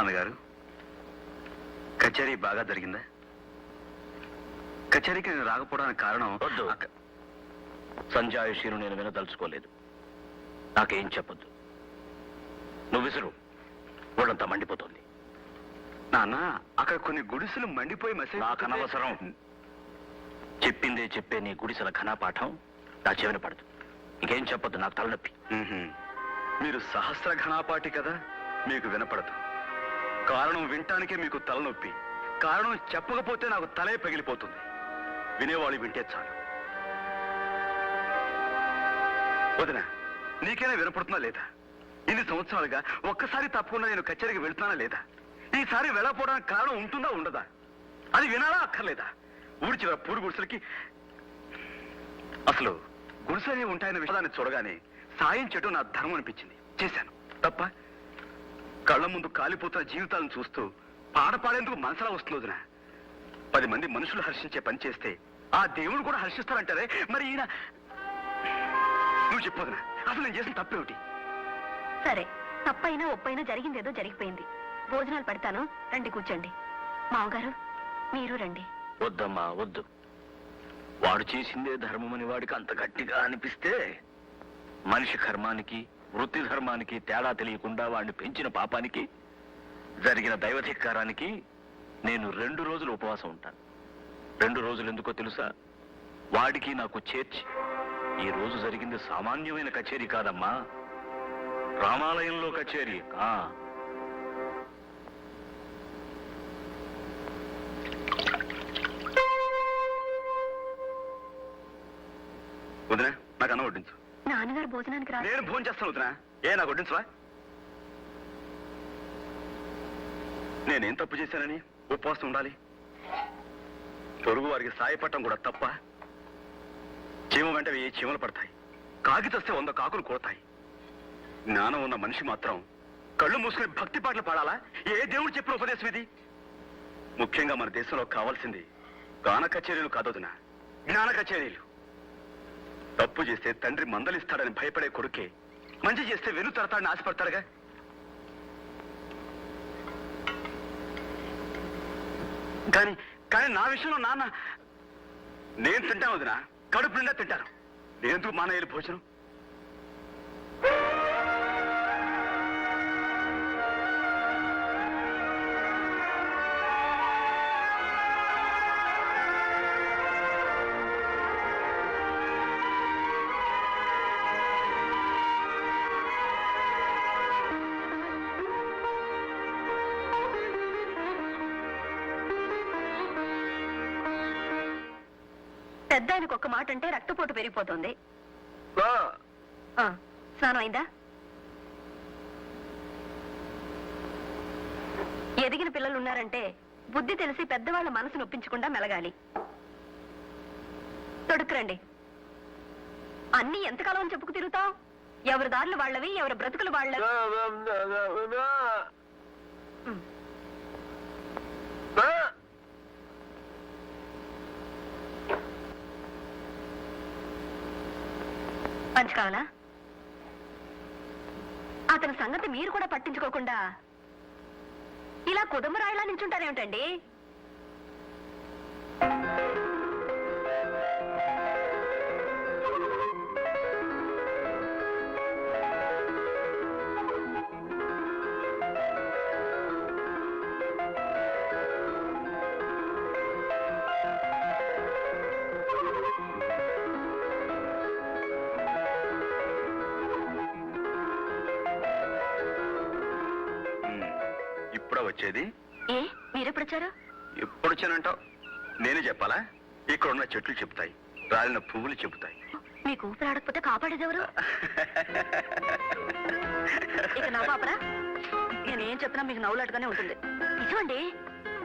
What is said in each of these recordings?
నాన్నగారు కచేరీ బాగా జరిగిందా? కచేరీకి నేను రాకపోవడానికి కారణం వద్దు. అక్క- సంజాయిషీను నేను వినదలుచుకోలేదు. నాకేం చెప్పొద్దు. నువ్వు విసురు. ఒళ్ళంతా మండిపోతుంది. నాన్న అక్కడ కొన్ని గుడిసెలు మండిపోయి మసి నాకు అనవసరం. చెప్పిందే చెప్పే నీ గుడిసెల ఘనపాఠం నా చెవిన పడదు. ఇంకేం చెప్పొద్దు నాకు తలనొప్పి. మీరు సహస్ర ఘనాపాటి కదా మీకు వినపడదు. కారణం వినటానికే మీకు తలనొప్పి. కారణం చెప్పకపోతే నాకు తలే పగిలిపోతుంది. వినేవాళ్ళు వింటే చాలు. వదిన నీకైనా వినపడుతున్నా లేదా? ఇన్ని సంవత్సరాలుగా ఒక్కసారి తప్పకుండా నేను కచేరీకి వెళ్తున్నానా లేదా? ఈసారి వెళ్ళకపోవడానికి కారణం ఉంటుందా ఉండదా? అది వినాలా అక్కర్లేదా? ఊరి చివర పూరు గుడిసెలకి అసలు గుడిసెలే ఉంటాయన్న విషయాన్ని చూడగానే సాయం చెట్టు నా ధర్మం అనిపించింది. చేశాను. తప్ప కళ్ళ ముందు కాలిపోతున్న జీవితాలను చూస్తూ పాట పాడేందుకు మనసులా వస్తుంది వదినా. పది మంది మనుషులు హర్షించే పని చేస్తే ఆ దేవుడు కూడా హర్షిస్తారంటారే మరి ఈయన నువ్వు చెప్పొదినా అసలు నేను చేసిన తప్పేమిటి సరే తప్పైనా ఒప్పైనా జరిగిందేదో జరిగిపోయింది. భోజనాలు పెడతాను రండి కూర్చోండి. మావగారు మీరు రండి. వద్దమ్మా వద్దు. వాడు చేసిందే ధర్మమని వాడికి అంత గట్టిగా అనిపిస్తే మనిషి కర్మానికి వృత్తి ధర్మానికి తేడా తెలియకుండా వాడిని పెంచిన పాపానికి జరిగిన దైవధిక్కారానికి నేను రెండు రోజులు ఉపవాసం ఉంటాను. రెండు రోజులు ఎందుకో తెలుసా? వాడికి నాకు చేర్చి ఈ రోజు జరిగింది సామాన్యమైన కచేరీ కాదమ్మా. రామాలయంలో కచేరీ ఆ. వదినా నాకు అన్నం వడ్డించు. నాన్నగారు భోజనానికి రా నేను భోజనం చేస్తాను వదినా. ఏ నాకు వడ్డించవా? నేనేం తప్పు చేశానని ఉపవాసం ఉండాలి. పొరుగు వారికి సాయపడటం కూడా తప్ప చీమ వెంట వెయ్యి చీమలు పడతాయి. కాకితస్తే వంద కాకులు కొడతాయి జ్ఞానం ఉన్న మనిషి మాత్రం కళ్ళు మూసుకుని భక్తి పాటలు పాడాలా? ఏ దేవుడు చెప్పిన ఉపదేశం ఇది? ముఖ్యంగా మన దేశంలో కావాల్సింది గాన కచేరీలు కాదోదిన జ్ఞాన కచేరీలు. తప్పు చేస్తే తండ్రి మందలిస్తాడని భయపడే కొడుకే. మంచి చేస్తే వెను తడతాడని ఆశపడతాడుగా? కానీ కానీ నా విషయంలో నాన్న నేను తింటాను వదినా. కడుపు నిండా తింటాను. నేనెందుకు మానయ్యలు భోజనం? పెద్ద ఆయనకు ఒక్క మాట అంటే రక్తపోటు పెరిగిపోతుంది. ఆ, స్నానం అయిందా ఎదిగిన పిల్లలు ఉన్నారంటే బుద్ధి తెలిసి పెద్దవాళ్ళ మనసు నొప్పించకుండా మెలగాలి. తొడుకురండి అన్ని ఎంతకాలం అని చెప్పుకు తిరుగుతావు? ఎవరి దారులు వాళ్ళవి ఎవరి బ్రతుకులు వాళ్ళవి? పంచ్ కావాలా? అతని సంగతి మీరు కూడా పట్టించుకోకుండా ఇలా కుదమరాయిలా నించుంటారేమిటండి? వచ్చేది? ఏ మీరెప్పుడు వచ్చారు ఎప్పుడు వచ్చానంటావు నేనే చెప్పాలా? ఇక్కడ ఉన్న చెట్లు చెప్తాయి రాలిన పువ్వులు చెబుతాయి. మీకు ఊపిరాడకపోతే కాపాడేదెవరు? ఇక నవ్వాపరా నేనేం చెప్పినా మీకు నవ్వులాటుగానే ఉంటుంది. నిజమండి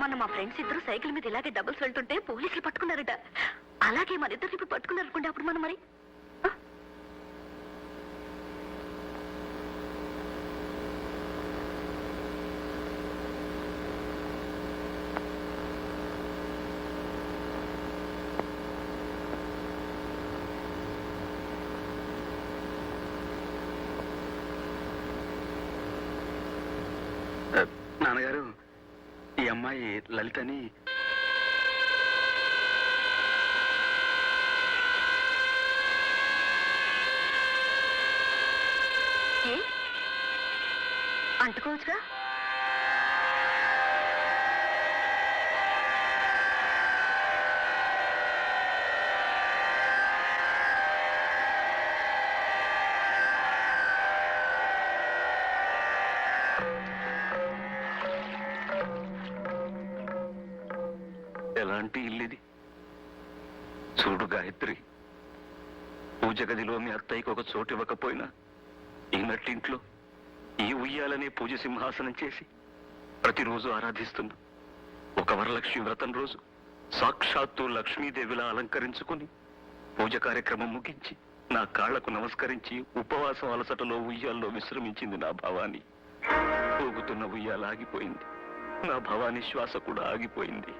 మొన్న మా ఫ్రెండ్స్ ఇద్దరు సైకిల్ మీద ఇలాగే డబుల్స్ వెళ్తుంటే పోలీసులు పట్టుకున్నారట. అలాగే మన ఇద్దరు ఇప్పుడు పట్టుకున్నారు అప్పుడు మనం మరి? అమ్మాయి లలితని అంటుకోవచ్చుగా? చోటు ఇవ్వకపోయినా ఈ ఈ ఉయ్యాలనే పూజ సింహాసనం చేసి ప్రతిరోజు ఆరాధిస్తున్నా ఒక వరలక్ష్మి వ్రతం రోజు సాక్షాత్తు లక్ష్మీదేవిలా అలంకరించుకుని పూజ కార్యక్రమం ముగించి నా కాళ్ళకు నమస్కరించి ఉపవాసం అలసటలో ఉయ్యాల్లో విశ్రమించింది నా భవాని. ఊగుతున్న ఉయ్యాల ఆగిపోయింది. నా భవాని శ్వాస కూడా ఆగిపోయింది.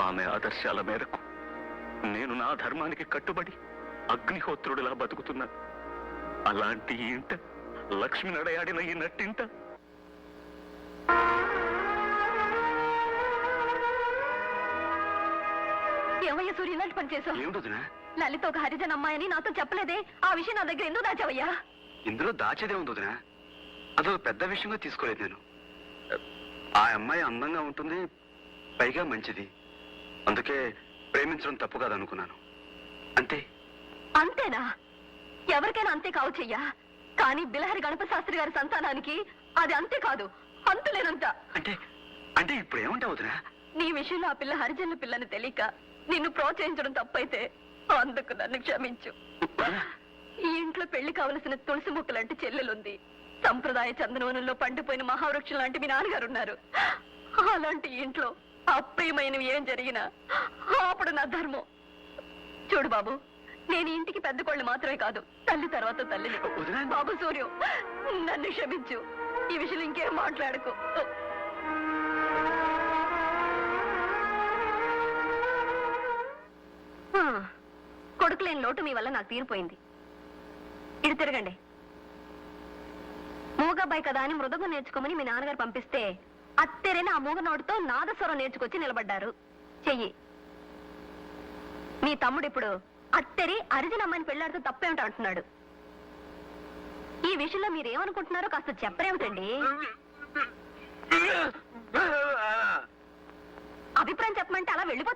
ఆమె ఆదర్శాల మేరకు నేను నా ధర్మానికి కట్టుబడి అగ్నిహోత్రుడిలా బతుకుతున్నాను అలాంటి ఇంట లక్ష్మి నడయాడిన ఈ నట్టింట. ఏమయ్య సూర్య ఇలాంటి పని చేసావు? ఏమిటొదినా లలిత ఒక హరిజన్ అమ్మాయని నాతో చెప్పలేదే. ఆ విషయం నా దగ్గర ఎందుకు దాచావయ్యా? ఇందులో దాచేదే ఉంది వదినా. అదొక పెద్ద విషయంగా తీసుకోలేదు నేను. ఆ అమ్మాయి అందంగా ఉంటుంది పైగా మంచిది. అందుకే ప్రేమించడం తప్పు కాదనుకున్నాను. అంతే. అంతేనా? ఎవరికైనా అంతే కావచ్చయ్యా కానీ బిలహరి గణప శాస్త్రి గారి సంతానానికి అది అంతే కాదు. అంతులేనంత అంటే అంటే ఇప్పుడు ఏమంటావు వదినా? నీ విషయంలో ఆ పిల్ల హరిజనుల పిల్లని తెలియక నిన్ను ప్రోత్సహించడం తప్పైతే అందుకు నన్ను క్షమించు. ఈ ఇంట్లో పెళ్ళి కావలసిన తులసి మొక్క లాంటి చెల్లెలుంది. సంప్రదాయ చందనవనంలో పండిపోయిన మహావృక్షం లాంటి మీ నాన్నగారు ఉన్నారు అలాంటి ఇంట్లో అప్రియమైనవి ఏం జరిగినా అప్పుడు నా ధర్మం. చూడు బాబు నేను ఇంటికి పెద్ద కోళ్ళు మాత్రమే కాదు తల్లి తర్వాత తల్లిని. బాబు సూర్యం నన్ను క్షమించు. ఈ విషయం ఇంకేం మాట్లాడకు. ఆ, కొడుకు లేని లోటు మీ వల్ల నాకు తీరిపోయింది. ఇటు తిరగండి. మూగబ్బాయి కదా అని మృదంగం నేర్చుకోమని మీ నాన్నగారు పంపిస్తే అత్తెరైన ఆ మూగ నోటితో నాదస్వరం నేర్చుకొచ్చి నిలబడ్డారు. చెయ్యి. మీ తమ్ముడు ఇప్పుడు అత్తరి అరిజిన అమ్మాయిని పెళ్ళాడితో తప్పేమిటో అంటున్నాడు. ఈ విషయంలో మీరేమనుకుంటున్నారో కాస్త చెప్పరేమిటండి? అభిప్రాయం చెప్పమంటే అలా వెళ్ళిపో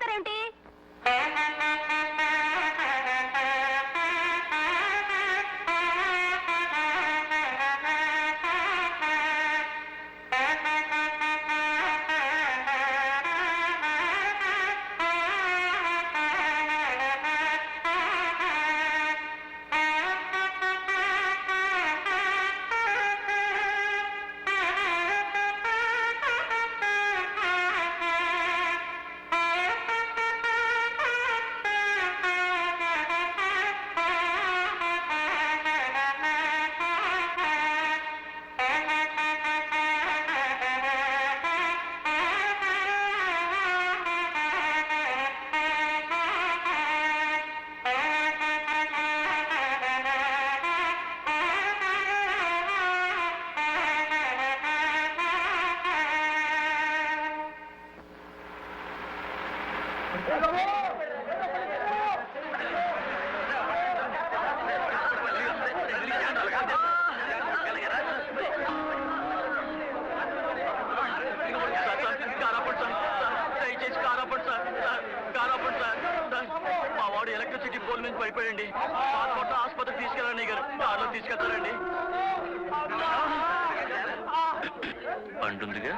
పండుందిగా?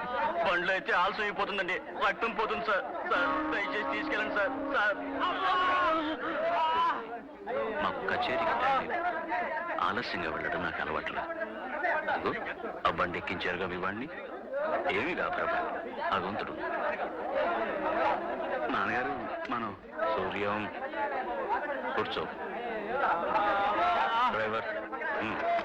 పండ్లు అయితే ఆలస్యం అయిపోతుందండి. రక్తం పోతుంది సార్. సార్ దయచేసి తీసుకెళ్ళండి సార్. సార్. మాకు కచేరీకి టైం ఆలస్యంగా వెళ్ళడం నాకు అలవాట్లేదు. అగో ఆ బండి ఎక్కించారుగా మీ వాడిని? ఏమి కా ప్రభా. నాన్నగారు మనం సూర్యం కూర్చో. డ్రైవర్. Mm.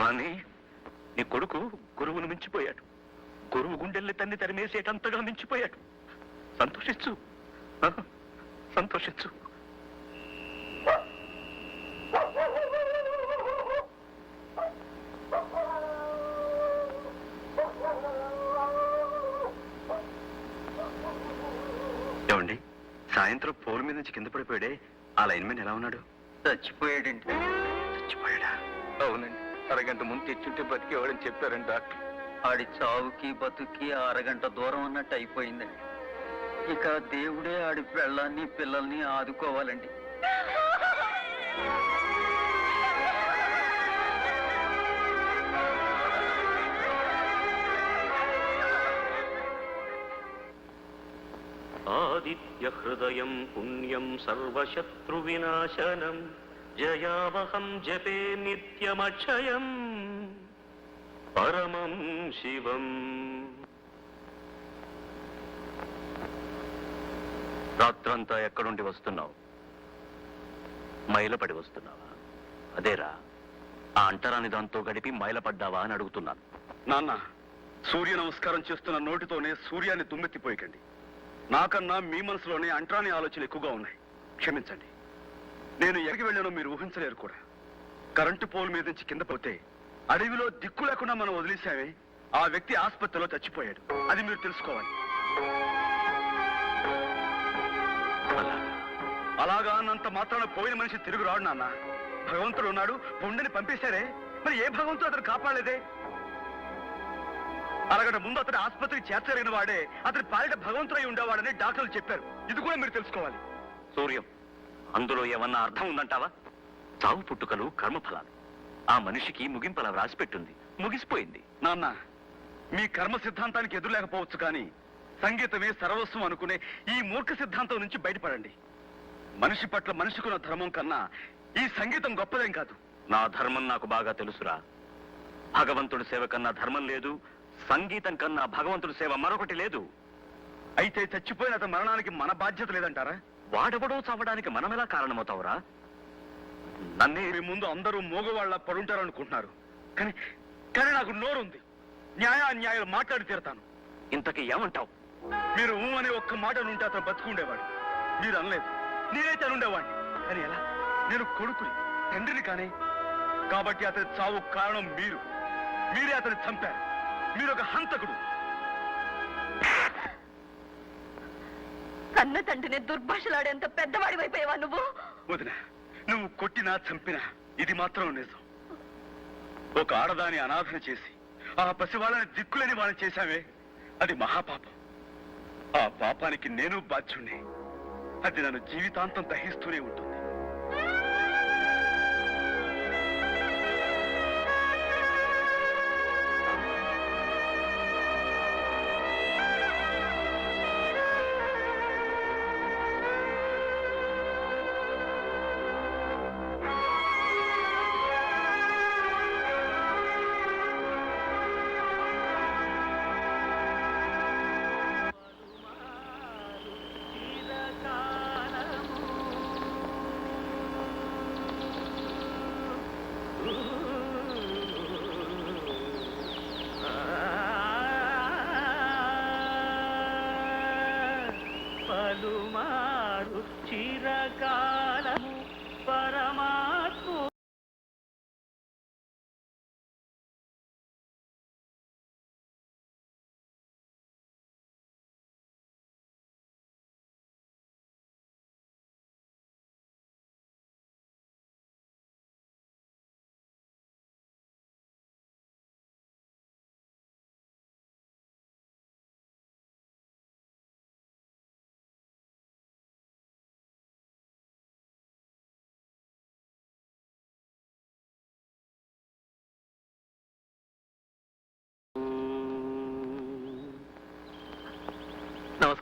భవానీ నీ కొడుకు గురువును మించిపోయాడు. గురువు గుండెల్ని తన్ని తరిమేసేటంతగా మించిపోయాడు. సంతోషించు. సంతోషించు. ఏమండి సాయంత్రం పోల్ మీద నుంచి కింద పడిపోయాడే ఆ లైన్ మ్యాన్ ఎలా ఉన్నాడు? చచ్చిపోయాడండి. చచ్చిపోయాడా? అవునండి. అరగంట ముందు తెచ్చుంటే బతికేవాడని చెప్పారండి డాక్టర్. ఆడి చావుకి బతుక్కి అరగంట దూరం అన్నట్టు అయిపోయిందండి. ఇక దేవుడే ఆడి పెళ్ళాన్ని పిల్లల్ని ఆదుకోవాలండి. ఆదిత్యహృదయం పుణ్యం సర్వశత్రువినాశనం. జయావహం జపే నిత్యమక్షయం పరమం శివం రాత్రంతా ఎక్కడుండి వస్తున్నావు? మైలపడి వస్తున్నావా? అదేరా ఆ అంటరాని దాంతో గడిపి మైలపడ్డావా అని అడుగుతున్నాను. నాన్న సూర్య నమస్కారం చేస్తున్న నోటితోనే సూర్యాన్ని దుమ్మెత్తిపోయకండి. నాకన్నా మీ మనసులోనే అంటరాని ఆలోచనలు ఎక్కువగా ఉన్నాయి. క్షమించండి. నేను ఎక్కడికి వెళ్ళానో మీరు ఊహించలేరు కూడా. కరెంటు పోల్ మీద నుంచి కింద పోతే అడవిలో దిక్కు లేకుండా మనం వదిలేసామే ఆ వ్యక్తి ఆసుపత్రిలో చచ్చిపోయాడు. అది మీరు తెలుసుకోవాలి. అలాగా అన్నంత మాత్రాన పోయిన మనిషి తిరుగు రాడు నాన్న. భగవంతుడు ఉన్నాడు పుండని పంపేశారే. మరి ఏ భగవంతుడు అతను కాపాడలేదే? అరగంట ముందు అతని ఆసుపత్రికి చేర్చలేని వాడే అతని పాలిట భగవంతుడై ఉండేవాడని డాక్టర్లు చెప్పారు. ఇది కూడా మీరు తెలుసుకోవాలి. సూర్యం అందులో ఏమన్నా అర్థం ఉందంటావా? చావు పుట్టుకలు కర్మఫలాలు. ఆ మనిషికి ముగింపలా వ్రాసిపెట్టుంది. ముగిసిపోయింది. నాన్న మీ కర్మ సిద్ధాంతానికి ఎదురు లేకపోవచ్చు కానీ సంగీతమే సర్వస్వం అనుకునే ఈ మూర్ఖ సిద్ధాంతం నుంచి బయటపడండి. మనిషి పట్ల మనిషికున్న ధర్మం కన్నా ఈ సంగీతం గొప్పదేం కాదు. నా ధర్మం నాకు బాగా తెలుసురా. భగవంతుడి సేవ కన్నా ధర్మం లేదు సంగీతం కన్నా భగవంతుడి సేవ మరొకటి లేదు. అయితే చచ్చిపోయిన అతని మరణానికి మన బాధ్యత లేదంటారా? వాడెవడో చావడానికి మనమెలా కారణమవుతావురా? నన్నే మీ ముందు అందరూ మోగవాళ్ళ పడుంటారు అనుకుంటున్నారు కానీ కానీ నాకు నోరుంది. న్యాయ అన్యాయాలు మాట్లాడి తీరతాను. ఇంతకీ ఏమంటావు? మీరు ఊ అనే ఒక్క మాట ఉంటే అతను బతుకుండేవాడు. మీరు అనలేదు. నేనైతే అనుండేవాడిని. కానీ ఎలా? నేను కొడుకుని తండ్రిని కానీ. కాబట్టి అతని చావు కారణం మీరు. మీరే అతన్ని చంపారు. మీరు ఒక హంతకుడు. కన్న తండ్రిని దుర్భాషలాడేంత పెద్దవాడి అయిపోయావా నువ్వు? వదిన నువ్వు కొట్టినా చంపినా ఇది మాత్రం నిజం. ఒక ఆడదాని అనాథన చేసి ఆ పసివాళ్ళని దిక్కులేని వాళ్ళని చేశామే అది మహాపాపం. ఆ పాపానికి నేను బాధ్యుణ్ణి. అది నన్ను జీవితాంతం దహిస్తూనే ఉంటుంది.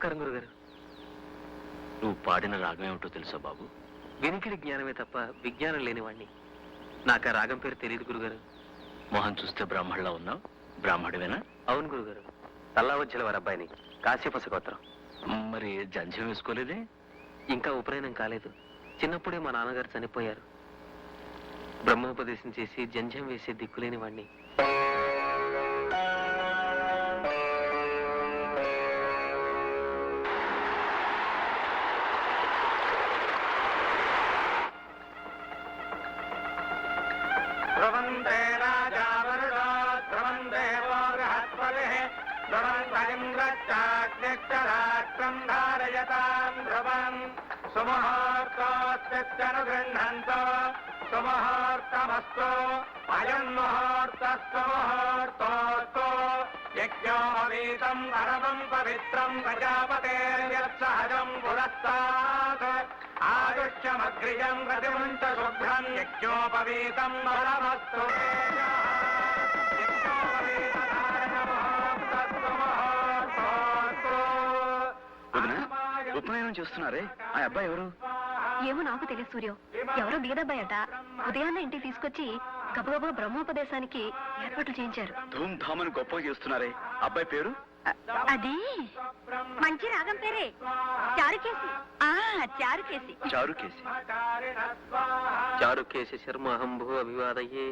నమస్కారం గురుగారు. నువ్వు పాడిన రాగం ఏమిటో తెలుసా బాబు? వినికిడి జ్ఞానమే తప్ప విజ్ఞానం లేనివాణ్ణి. నాకు ఆ రాగం పేరు తెలియదు గురుగారు. మొహం చూస్తే బ్రాహ్మణులా ఉన్నావు? బ్రాహ్మడివేనా అవును గురుగారు. తల్లావజ్జల వారి అబ్బాయిని కాశ్యప గోత్రం మరి జంధ్యం వేసుకోలేదే? ఇంకా ఉపనయనం కాలేదు. చిన్నప్పుడే మా నాన్నగారు చనిపోయారు. బ్రహ్మోపదేశం చేసి జంజం వేసే దిక్కులేని వాణ్ణి ధ్రువంతే రాజా వరుడో ధ్రువంతే వో బృహస్పతిః ధ్రువంతరింద్రశ్చాగ్నిశ్చరాష్ట్రం ధారయతాం ధ్రువం. సుముహూర్తోస్తిత్యనుగృహ్ణంతో సుముహూర్తమస్తు అయం ముహూర్తస్తు ముహూర్తోస్తు యజ్ఞోపవీతం పరమం పవిత్రం ప్రజాపతేర్యత్సహజం పురస్తాత్ ఆయుష్యమగ్రియం ప్రతిమంత శుభ్రం యజ్ఞోపవీతం పరమస్తు వదిన ఉపనయనం చేస్తున్నారే? ఆ అబ్బాయి ఎవరు? ఏమో నాకు తెలియదు సూర్యం. ఎవరో బీదబ్బాయట ఉదయాన్నే ఇంటికి తీసుకొచ్చి గబగబా బ్రహ్మోపదేశానికి ఏర్పాట్లు చేయించారు. ధూమ్ ధామని గొప్పగా చేస్తున్నారే. అబ్బాయి పేరు? అది? మంచి రాగం పేరే. చారుకేసి. ఆ చారుకేసి. చారుకేసి. చారుకేసి శర్మ అహంభూ అభివాదయ్యే